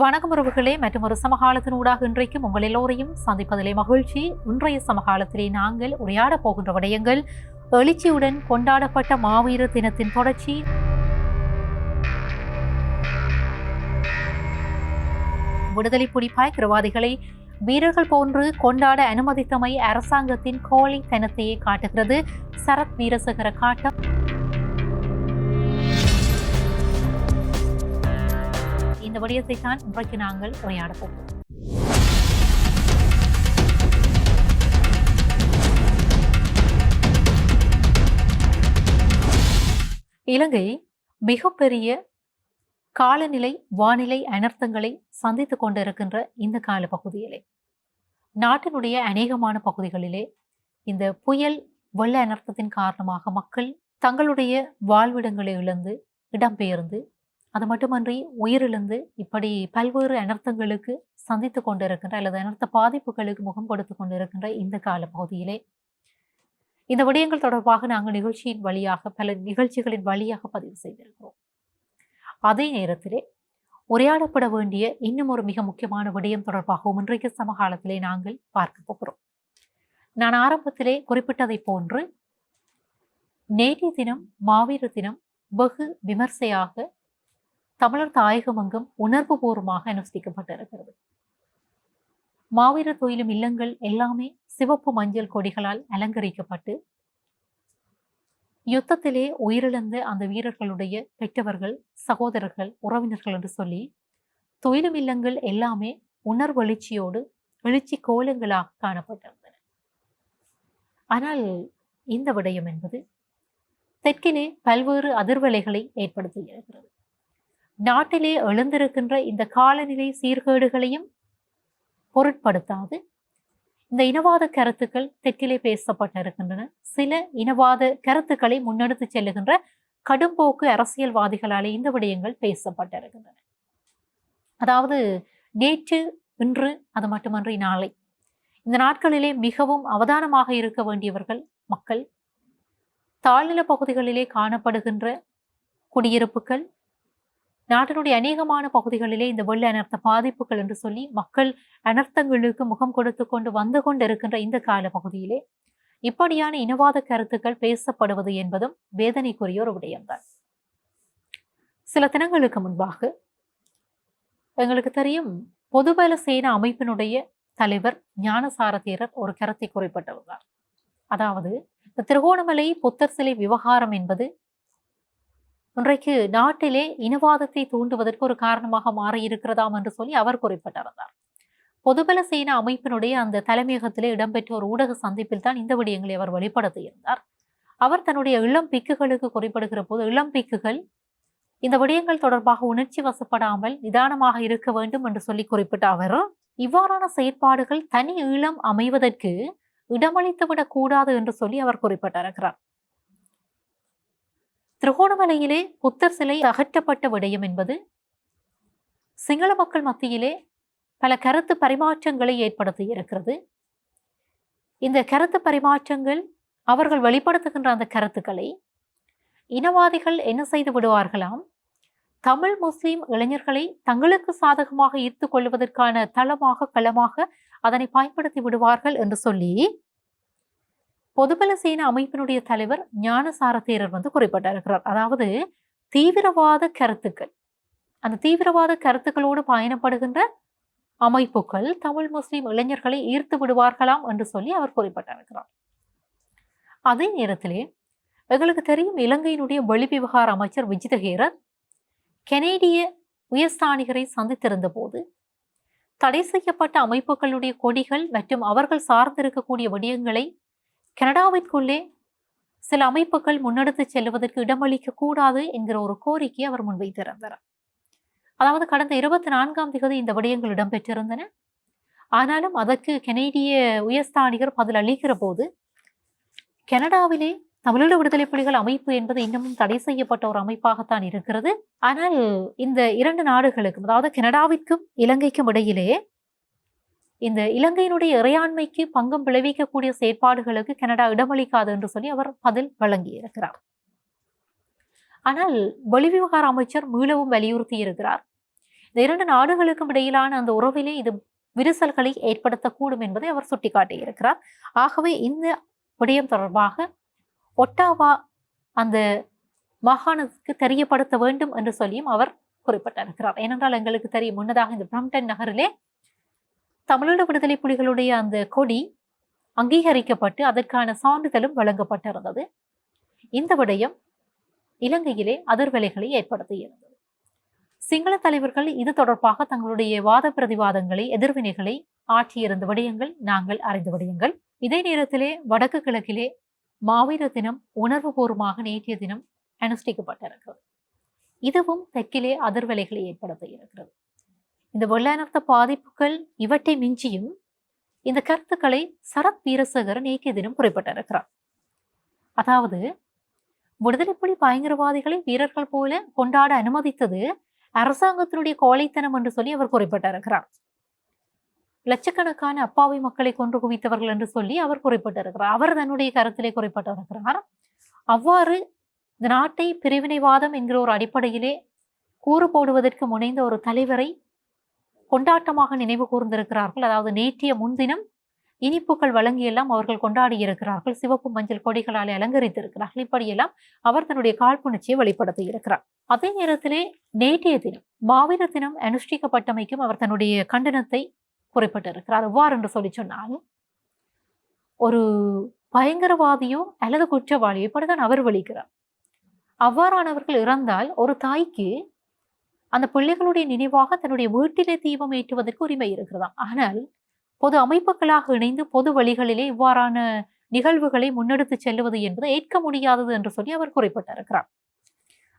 வணக்கம் உறவுகளே மற்றும் ஒரு சமகாலத்தின் ஊடாக இன்றைக்கும் உங்கள் எல்லோரையும் சந்திப்பதிலே மகிழ்ச்சி. இன்றைய சமகாலத்திலே நாங்கள் உரையாடப் போகின்ற விடயங்கள் எழுச்சியுடன் கொண்டாடப்பட்ட மாவீரர் தினத்தின் தொடர்ச்சி. விடுதலை புலி பயங்கரவாதிகளை வீரர்கள் போன்று கொண்டாட அனுமதித்தமை அரசாங்கத்தின் கோழை தனத்தையே காட்டுகிறது. சரத் வீரசகர காட்டம். இந்த விடயத்தை தான் இன்றைக்கு நாங்கள் உரையாட போகிறோம். இலங்கை மிகப்பெரிய காலநிலை வானிலை அனர்த்தங்களை சந்தித்துக் கொண்டிருக்கின்ற இந்த கால பகுதியிலே நாட்டினுடைய அநேகமான பகுதிகளிலே இந்த புயல் வெள்ள அனர்த்தத்தின் காரணமாக மக்கள் தங்களுடைய வாழ்விடங்களை இழந்து இடம்பெயர்ந்து அது மட்டுமன்றி உயிரிழந்து இப்படி பல்வேறு அனர்த்தங்களுக்கு சந்தித்து கொண்டிருக்கின்ற அல்லது அனர்த்த பாதிப்புகளுக்கு முகம் கொடுத்து கொண்டிருக்கின்ற இந்த கால பகுதியிலே இந்த விடயங்கள் தொடர்பாக நாங்கள் நிகழ்ச்சியின் வழியாக பல நிகழ்ச்சிகளின் வழியாக பதிவு செய்திருக்கிறோம். அதே நேரத்திலே உரையாடப்பட வேண்டிய இன்னும் ஒரு மிக முக்கியமான விடயம் தொடர்பாகவும் இன்றைக்கு சமகாலத்திலே நாங்கள் பார்க்க போகிறோம். நான் ஆரம்பத்திலே குறிப்பிட்டதை போன்று நேற்றைய தினம் மாவீர தினம் வெகு விமர்சையாக தமிழர் தாயகமெங்கும் உணர்வுபூர்வமாக அனுஷ்டிக்கப்பட்டிருக்கிறது. மாவீர தொழிலும் இல்லங்கள் எல்லாமே சிவப்பு மஞ்சள் கொடிகளால் அலங்கரிக்கப்பட்டு யுத்தத்திலே உயிரிழந்த அந்த வீரர்களுடைய பெற்றவர்கள் சகோதரர்கள் உறவினர்கள் என்று சொல்லி தொழிலும் இல்லங்கள் எல்லாமே உணர்வெழுச்சியோடு எழுச்சி கோலங்களாக காணப்பட்டிருந்தன. ஆனால் இந்த விடயம் என்பது தெற்கிலே பல்வேறு அதிர்வலைகளை ஏற்படுத்தி இருக்கிறது நாட்டிலே எழுந்திருக்கின்ற இந்த காலநிலை சீர்கேடுகளையும் பொருட்படுத்தாது. இந்த இனவாத கருத்துக்கள் தெற்கிலே பேசப்பட்டிருக்கின்றன. சில இனவாத கருத்துக்களை முன்னெடுத்து செல்லுகின்ற கடும்போக்கு அரசியல்வாதிகளாலே இந்த விடயங்கள் பேசப்பட்டிருக்கின்றன. அதாவது நேற்று இன்று அது மட்டுமன்றி நாளை. இந்த நாட்களிலே மிகவும் அவதானமாக இருக்க வேண்டியவர்கள் மக்கள். தாழ்நில பகுதிகளிலே காணப்படுகின்ற குடியிருப்புகள் நாட்டினுடைய அநேகமான பகுதிகளிலே இந்த வெள்ள அனர்த்த பாதிப்புகள் என்று சொல்லி மக்கள் அனர்த்தங்களுக்கு முகம் கொடுத்து கொண்டு வந்து கொண்டு இருக்கின்ற இந்த கால பகுதியிலே இப்படியான இனவாத கருத்துக்கள் பேசப்படுவது என்பதும் வேதனைக்குரிய ஒரு விடயம்தான். சில தினங்களுக்கு முன்பாக எங்களுக்கு தெரியும் பொதுபல சேனா அமைப்பினுடைய தலைவர் ஞானசார தேரர் ஒரு கருத்தை குறிப்பிட்டிருந்தார் அதாவது இந்த திருகோணமலை புத்தர் சிலை விவகாரம் என்பது இன்றைக்கு நாட்டிலே இனவாதத்தை தூண்டுவதற்கு ஒரு காரணமாக மாறியிருக்கிறதாம் என்று சொல்லி அவர் குறிப்பிட்டிருந்தார். பொதுபல சேனா அமைப்பினுடைய அந்த தலைமையகத்திலே இடம்பெற்ற ஒரு ஊடக சந்திப்பில் தான் இந்த விடயங்களை அவர் வெளிப்படுத்தியிருந்தார். அவர் தன்னுடைய இளம் பிக்குகளுக்கு குறிப்பிடுகிற போது இளம் பிக்குகள் இந்த விடயங்கள் தொடர்பாக உணர்ச்சி வசப்படாமல் நிதானமாக இருக்க வேண்டும் என்று சொல்லி குறிப்பிட்ட அவர் இவ்வாறான செயற்பாடுகள் தனி ஈழம் அமைவதற்கு இடமளித்துவிடக் கூடாது என்று சொல்லி அவர் குறிப்பிட்டிருக்கிறார். திருகோணமலையிலே புத்தர் சிலை அகற்றப்பட்ட விடயம் என்பது சிங்கள மக்கள் மத்தியிலே பல கருத்து பரிமாற்றங்களை ஏற்படுத்தி இருக்கிறது. இந்த கருத்து பரிமாற்றங்கள் அவர்கள் வெளிப்படுத்துகின்ற அந்த கருத்துக்களை இனவாதிகள் என்ன செய்து விடுவார்களாம்? தமிழ் முஸ்லிம் இளைஞர்களை தங்களுக்கு சாதகமாக ஈர்த்து கொள்வதற்கான தளமாக களமாக அதனை பயன்படுத்தி விடுவார்கள் என்று சொல்லி பொதுபல சேன அமைப்பினுடைய தலைவர் ஞானசார தேரர் வந்து குறிப்பிட்டிருக்கிறார். அதாவது தீவிரவாத கருத்துக்கள். அந்த தீவிரவாத கருத்துக்களோடு பயணப்படுகின்ற அமைப்புகள் தமிழ் முஸ்லிம் இளைஞர்களை ஈர்த்து விடுவார்களாம் என்று சொல்லி அவர் குறிப்பிட்டிருக்கிறார். அதே நேரத்திலே எங்களுக்கு தெரியும் இலங்கையினுடைய வெளிவிவகார அமைச்சர் விஜிதஹேரர் கெனேடிய உயர்ஸ்தானிகரை சந்தித்திருந்த போது தடை செய்யப்பட்ட அமைப்புகளுடைய கொடிகள் மற்றும் அவர்கள் சார்ந்திருக்கக்கூடிய விடயங்களை கனடாவிற்குள்ளே சில அமைப்புகள் முன்னெடுத்து செல்வதற்கு இடமளிக்க கூடாது என்கிற ஒரு கோரிக்கையை அவர் முன்வைத்திருந்தார். அதாவது கடந்த இருபத்தி நான்காம் திகதி இந்த விடயங்கள் இடம்பெற்றிருந்தன. ஆனாலும் அதற்கு கெனேடிய உயர்ஸ்தானிகர் பதில் அளிக்கிற போது கனடாவிலே தமிழீழ விடுதலை புலிகள் அமைப்பு என்பது இன்னமும் தடை செய்யப்பட்ட ஒரு அமைப்பாகத்தான் இருக்கிறது. ஆனால் இந்த இரண்டு நாடுகளுக்கும் அதாவது கனடாவிற்கும் இலங்கைக்கும் இடையிலே இந்த இலங்கையினுடைய இறையாண்மைக்கு பங்கம் விளைவிக்கக்கூடிய செயற்பாடுகளுக்கு கனடா இடமளிக்காது என்று சொல்லி அவர் பதில் வழங்கியிருக்கிறார். ஆனால் வெளிவிவகார அமைச்சர் மீளவும் வலியுறுத்தி இருக்கிறார் இந்த இரண்டு நாடுகளுக்கும் இடையிலான அந்த உறவிலே இது விரிசல்களை ஏற்படுத்தக்கூடும் என்பதை அவர் சுட்டிக்காட்டியிருக்கிறார். ஆகவே இந்த விடயம் தொடர்பாக ஒட்டாவா அந்த மாகாணத்துக்கு தெரியப்படுத்த வேண்டும் என்று சொல்லியும் அவர் குறிப்பிட்டிருக்கிறார். ஏனென்றால் எங்களுக்கு தெரியும் முன்னதாக இந்த பிரம்டன் நகரிலே தமிழீழ விடுதலை புலிகளுடைய அந்த கொடி அங்கீகரிக்கப்பட்டு அதற்கான சான்றிதழும் வழங்கப்பட்டிருந்தது. இந்த விடயம் இலங்கையிலே அதிர்வலைகளை ஏற்படுத்தியிருந்தது. சிங்கள தலைவர்கள் இது தொடர்பாக தங்களுடைய வாத பிரதிவாதங்களை எதிர்வினைகளை ஆற்றியிருந்த விடயங்கள் நாங்கள் அறிந்த விடயங்கள். இதே நேரத்திலே வடக்கு கிழக்கிலே மாவீர தினம் உணர்வுபூர்வமாக நேற்றைய தினம் அனுஷ்டிக்கப்பட்டிருக்கிறது. இதுவும் தெற்கிலே அதிர்வலைகளை ஏற்படுத்தியிருக்கிறது. இந்த வெள்ளானர்த்த பாதிப்புகள் இவற்றை மிஞ்சியும் இந்த கருத்துக்களை சரத் வீரசேகரன் நேற்றைய தினம் குறிப்பிட்டிருக்கிறார். அதாவது விடுதலைப்புலி பயங்கரவாதிகளை வீரர்கள் போல கொண்டாட அனுமதித்தது அரசாங்கத்தினுடைய கோழைத்தனம் என்று சொல்லி அவர் குறிப்பிட்டிருக்கிறார். லட்சக்கணக்கான அப்பாவி மக்களை கொன்று குவித்தவர்கள் என்று சொல்லி அவர் குறிப்பிட்டிருக்கிறார். அவர் தன்னுடைய கருத்திலே குறிப்பிட்டிருக்கிறார். அவ்வாறு இந்த நாட்டை பிரிவினைவாதம் என்கிற ஒரு அடிப்படையிலே கூறு போடுவதற்கு முனைந்த ஒரு தலைவரை கொண்டாட்டமாக நினைவு கூர்ந்திருக்கிறார்கள். அதாவது நேற்றைய முன்தினம் இனிப்புகள் வழங்கியெல்லாம் அவர்கள் கொண்டாடி இருக்கிறார்கள். சிவப்பு மஞ்சள் கொடிகளாலே அலங்கரித்திருக்கிறார்கள். இப்படியெல்லாம் அவர் தன்னுடைய காழ்ப்புணர்ச்சியை வெளிப்படுத்தி இருக்கிறார். அதே நேரத்திலே நேற்றைய தினம் மாவீர தினம் அனுஷ்டிக்கப்பட்டமைக்கும் அவர் தன்னுடைய கண்டனத்தை குறிப்பிட்டிருக்கிறார். எவ்வாறு என்று சொல்லி சொன்னால் ஒரு பயங்கரவாதியோ அல்லது குற்றவாளியோ இப்படிதான் அவர் வலிக்கிறார் அவ்வாறானவர்கள் இறந்தால் ஒரு தாய்க்கு அந்த பிள்ளைகளுடைய நினைவாக தன்னுடைய வீட்டிலே தீபம் ஏற்றுவதற்கு உரிமை இருக்கிறதாம். ஆனால் பொது அமைப்புகளாக இணைந்து பொது வழிகளிலே இவ்வாறான நிகழ்வுகளை முன்னெடுத்து செல்லுவது என்பது ஏற்க முடியாதது என்று சொல்லி அவர் குறிப்பிட்டிருக்கிறார்.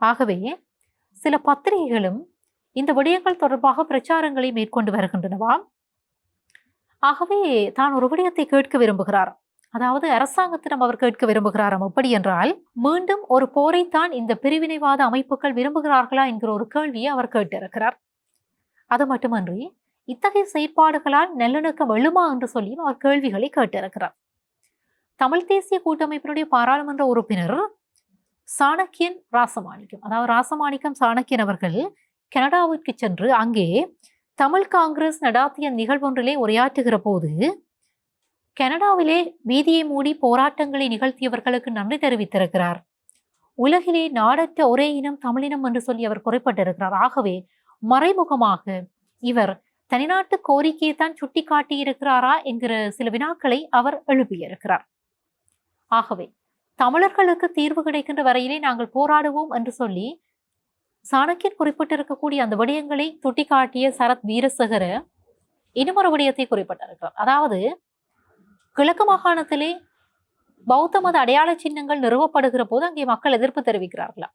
ஆகவே சில பத்திரிகைகளும் இந்த விடயங்கள் தொடர்பாக பிரச்சாரங்களை மேற்கொண்டு வருகின்றனவா? ஆகவே தான் ஒரு விடயத்தை கேட்க விரும்புகிறார். அதாவது அரசாங்கத்திடம் அவர் கேட்க விரும்புகிறாராம். எப்படி என்றால் மீண்டும் ஒரு போரைத்தான் இந்த பிரிவினைவாத அமைப்புகள் விரும்புகிறார்களா என்கிற ஒரு கேள்வியை அவர் கேட்டிருக்கிறார். அது மட்டுமன்றி இத்தகைய செயற்பாடுகளால் நல்லிணக்கம் எழுமா என்று சொல்லியும் அவர் கேள்விகளை கேட்டிருக்கிறார். தமிழ் தேசிய கூட்டமைப்பினுடைய பாராளுமன்ற உறுப்பினர் சாணக்கியன் ராசமாணிக்கம் அதாவது ராசமாணிக்கம் சாணக்கியன் அவர்கள் கனடாவிற்கு சென்று அங்கே தமிழ் காங்கிரஸ் நடாத்திய நிகழ்வொன்றிலே உரையாற்றுகிற போது கனடாவிலே வீதியை மூடி போராட்டங்களை நிகழ்த்தியவர்களுக்கு நன்றி தெரிவித்திருக்கிறார். உலகிலே நாடற்ற ஒரே இனம் தமிழினம் என்று சொல்லி அவர் குறிப்பிட்டிருக்கிறார். ஆகவே மறைமுகமாக இவர் தனிநாட்டு கோரிக்கையை தான் சுட்டி காட்டியிருக்கிறாரா என்கிற சில வினாக்களை அவர் எழுப்பியிருக்கிறார். ஆகவே தமிழர்களுக்கு தீர்வு கிடைக்கின்ற வரையிலே நாங்கள் போராடுவோம் என்று சொல்லி சாணக்கியன் குறிப்பிட்டிருக்கக்கூடிய அந்த விடயங்களை சுட்டிக்காட்டிய சரத் வீரசேகர இன்னுமொரு விடயத்தை குறிப்பிட்டிருக்கிறார். அதாவது கிழக்கு மாகாணத்திலே பௌத்த மத அடையாள சின்னங்கள் நிறுவப்படுகிற போது அங்கே மக்கள் எதிர்ப்பு தெரிவிக்கிறார்களா?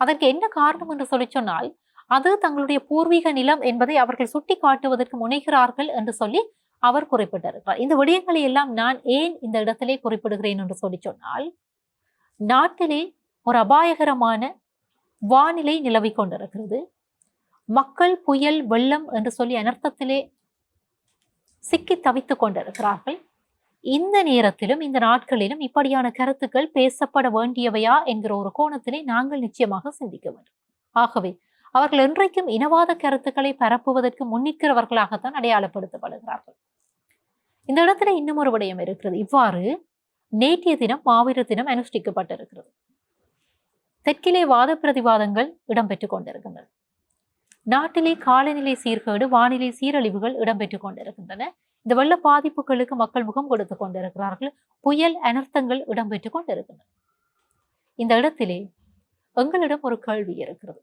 அதற்கு என்ன காரணம் என்று சொல்லி சொன்னால் அது தங்களுடைய பூர்வீக நிலம் என்பதை அவர்கள் சுட்டி காட்டுவதற்கு முனைகிறார்கள் என்று சொல்லி அவர் குறிப்பிட்டிருக்கிறார். இந்த விடயங்களை எல்லாம் நான் ஏன் இந்த இடத்திலே குறிப்பிடுகிறேன் என்று சொல்லி சொன்னால் நாட்டிலே ஒரு அபாயகரமான வானிலை நிலவி கொண்டிருக்கிறது. மக்கள் புயல் வெள்ளம் என்று சொல்லி அனர்த்தத்திலே சிக்கி தவித்துக் கொண்டிருக்கிறார்கள். இந்த நேரத்திலும் இந்த நாட்களிலும் இப்படியான கருத்துக்கள் பேசப்பட வேண்டியவையா என்கிற ஒரு கோணத்தினை நாங்கள் நிச்சயமாக சிந்திக்க வேண்டும். ஆகவே அவர்கள் இன்றைக்கும் இனவாத கருத்துக்களை பரப்புவதற்கு முன்னிற்கிறவர்களாகத்தான் அடையாளப்படுத்தப்படுகிறார்கள். இந்த இடத்துல இன்னும் ஒரு விடயம் இருக்கிறது. இவ்வாறு நேற்றைய தினம் மாவீர தினம் அனுஷ்டிக்கப்பட்டிருக்கிறது. தெற்கிலே வாத பிரதிவாதங்கள் இடம்பெற்றுக் கொண்டிருக்கின்றன. நாட்டிலே காலநிலை சீர்கேடு வானிலை சீரழிவுகள் இடம்பெற்றுக் கொண்டிருக்கின்றன. இந்த வெள்ள பாதிப்புகளுக்கு மக்கள் முகம் கொடுத்து கொண்டிருக்கிறார்கள். புயல் அனர்த்தங்கள் இடம்பெற்று கொண்டிருக்கின்றன. இந்த இடத்திலே எங்களிடம் ஒரு கேள்வி இருக்கிறது.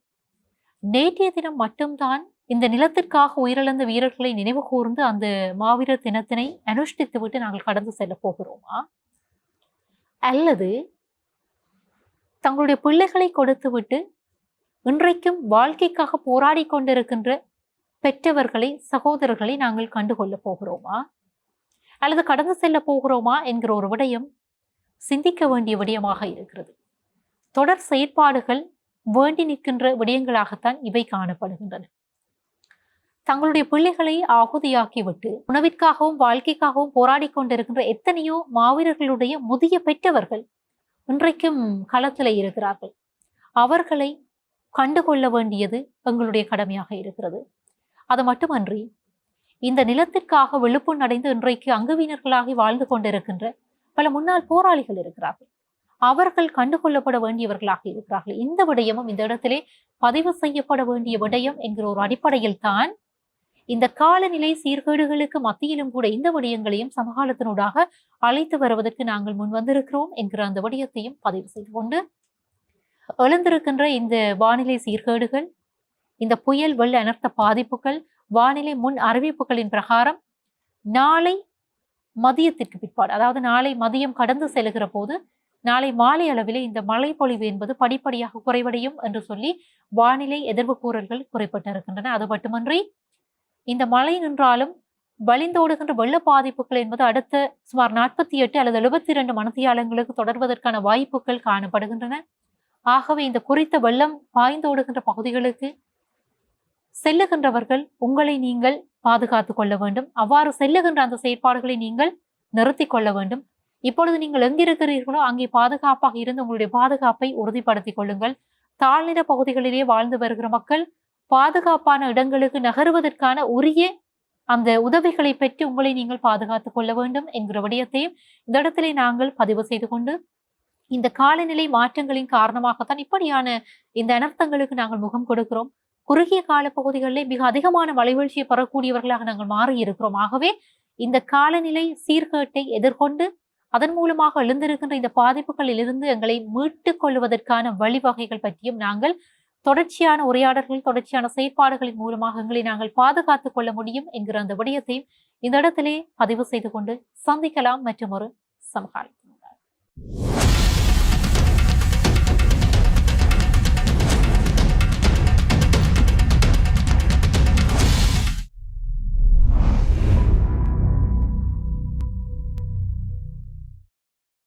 நேற்றைய தினம் மட்டும்தான் இந்த நிலத்திற்காக உயிரிழந்த வீரர்களை நினைவு கூர்ந்து அந்த மாவீரர் தினத்தினை அனுஷ்டித்து விட்டு நாங்கள் கடந்து செல்ல போகிறோமா? அல்லது தங்களுடைய பிள்ளைகளை கொடுத்துவிட்டு இன்றைக்கும் வாழ்க்கைக்காக போராடி கொண்டிருக்கின்ற பெற்றவர்களை சகோதரர்களை நாங்கள் கண்டுகொள்ள போகிறோமா? அல்லது கடந்து செல்ல போகிறோமா என்கிற ஒரு விடயம் சிந்திக்க வேண்டிய விடயமாக இருக்கிறது. தொடர் செயற்பாடுகள் வேண்டி நிற்கின்ற விடயங்களாகத்தான் இவை காணப்படுகின்றன. தங்களுடைய பிள்ளைகளை ஆகுதியாக்கிவிட்டு உணவிற்காகவும் வாழ்க்கைக்காகவும் போராடி கொண்டிருக்கின்ற எத்தனையோ மாவீரர்களுடைய முதிய பெற்றவர்கள் இன்றைக்கும் களத்தில் இருக்கிறார்கள். அவர்களை கண்டுகொள்ள வேண்டியது எங்களுடைய கடமையாக இருக்கிறது. அது மட்டுமன்றி இந்த நிலத்திற்காக விழுப்புண் அடைந்து இன்றைக்கு அங்குவீனர்களாகி வாழ்ந்து கொண்டிருக்கின்ற பல முன்னாள் போராளிகள் இருக்கிறார்கள். அவர்கள் கண்டுகொள்ளப்பட வேண்டியவர்களாக இருக்கிறார்கள். இந்த விடயமும் இந்த இடத்திலே பதிவு செய்யப்பட வேண்டிய விடயம் என்கிற ஒரு அடிப்படையில் தான் இந்த காலநிலை சீர்கேடுகளுக்கு மத்தியிலும் கூட இந்த விடயங்களையும் சமகாலத்தினூடாக அழைத்து வருவதற்கு நாங்கள் முன் வந்திருக்கிறோம் என்கிற அந்த விடயத்தையும் பதிவு செய்து கொண்டு எழுந்திருக்கின்ற இந்த வானிலை சீர்கேடுகள் இந்த புயல் வெள்ள அனர்த்த பாதிப்புகள் வானிலை முன் அறிவிப்புகளின் பிரகாரம் நாளை மதியத்திற்கு பிற்பாடு அதாவது நாளை மதியம் கடந்து செல்கிற போது நாளை மாலை அளவிலே இந்த மழை பொழிவு என்பது படிப்படியாக குறைவடையும் என்று சொல்லி வானிலை எதிர்வு கூறல்கள் குறைப்பட்டிருக்கின்றன. அது மட்டுமன்றி இந்த மழை நின்றாலும் வழிந்தோடுகின்ற வெள்ள பாதிப்புகள் என்பது அடுத்த சுமார் நாற்பத்தி எட்டு அல்லது எழுபத்தி இரண்டு மனத்தியாளங்களுக்கு தொடர்வதற்கான வாய்ப்புகள் காணப்படுகின்றன. ஆகவே இந்த குறித்த வெள்ளம் பாய்ந்தோடுகின்ற பகுதிகளுக்கு செல்லுகின்றவர்கள் உங்களை நீங்கள் பாதுகாத்து கொள்ள வேண்டும். அவ்வாறு செல்லுகின்ற அந்த செயற்பாடுகளை நீங்கள் நிறுத்தி கொள்ள வேண்டும். இப்பொழுது நீங்கள் எங்கிருக்கிறீர்களோ அங்கே பாதுகாப்பாக இருந்து உங்களுடைய பாதுகாப்பை உறுதிப்படுத்திக் கொள்ளுங்கள். தாழ்நில பகுதிகளிலே வாழ்ந்து வருகிற மக்கள் பாதுகாப்பான இடங்களுக்கு நகருவதற்கான உரிய அந்த உதவிகளை பெற்று உங்களை நீங்கள் பாதுகாத்துக் கொள்ள வேண்டும் என்கிற விடயத்தையும் இந்த இடத்திலே நாங்கள் பதிவு செய்து கொண்டு இந்த காலநிலை மாற்றங்களின் காரணமாகத்தான் இப்படியான இந்த அனர்த்தங்களுக்கு நாங்கள் முகம் கொடுக்கிறோம். குறுகிய கால பகுதிகளிலே மிக அதிகமான வலைவீழ்ச்சியை பெறக்கூடியவர்களாக நாங்கள் மாறி இருக்கிறோம் ஆகவே இந்த காலநிலை சீர்கேட்டை எதிர்கொண்டு அதன் மூலமாக எழுந்திருக்கின்ற இந்த பாதிப்புகளிலிருந்து எங்களை மீட்டுக் கொள்வதற்கான வழிவகைகள் பற்றியும் நாங்கள் தொடர்ச்சியான உரையாடல்கள் தொடர்ச்சியான செயற்பாடுகளின் மூலமாக எங்களை நாங்கள் பாதுகாத்துக் கொள்ள முடியும் என்கிற அந்த விடயத்தையும் இந்த இடத்திலே பதிவு செய்து கொண்டு சந்திக்கலாம். மற்றும் ஒரு சமகாலம்